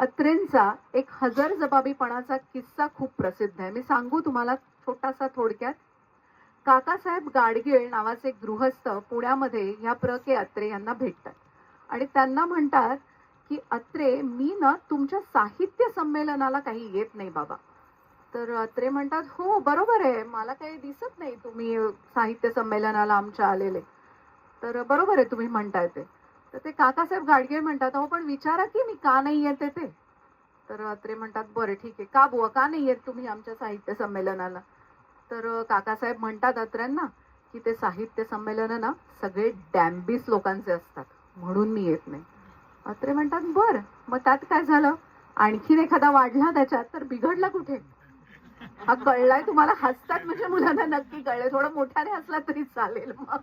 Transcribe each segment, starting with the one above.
अत्रेंचा एक हजर जबाबीपणाचा किस्सा खूप प्रसिद्ध आहे. मी सांगू तुम्हाला छोटासा थोडक्यात. काकासाहेब गाडगीळ नावाचे गृहस्थ पुण्यामध्ये ह्या प्र के अत्रे यांना भेटतात. आणि त्यांना म्हणतात की अत्रे मी ना तुमच्या साहित्य संमेलनाला काही येत नाही बाबा. तर अत्रे म्हणतात हो बरोबर आहे. मला काही दिसत नाही तुम्ही साहित्य संमेलनाला आमच्या आलेले. तर बरोबर आहे तुम्ही म्हणताय ते. तर ते काकासाहेब गाडगे म्हणतात अहो पण विचारा की मी का नाही येते ते. तर अत्रे म्हणतात बरं ठीक आहे. का बुवा? का नाही येत तुम्ही आमच्या साहित्य संमेलनाला? तर काकासाहेब म्हणतात अत्र्यांना की ते साहित्य संमेलन ना सगळे डॅम्बिस लोकांचे असतात म्हणून मी येत नाही. अत्रे म्हणतात बर मग त्यात काय झालं? आणखीन एखादा वाढला त्याच्यात तर बिघडला कुठे? हा कळलाय तुम्हाला? हसतात म्हणजे मुलांना नक्की कळलंय थोडं मोठ्याने हसला तरी चालेल मग.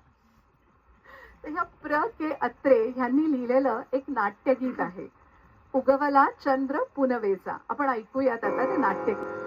तर ह्या प्र के अत्रे ह्यांनी लिहिलेलं एक नाट्यगीत आहे. उगवला चंद्र पुनवेचा. आपण ऐकूयात आता ते नाट्यगीत.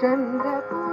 चंद्र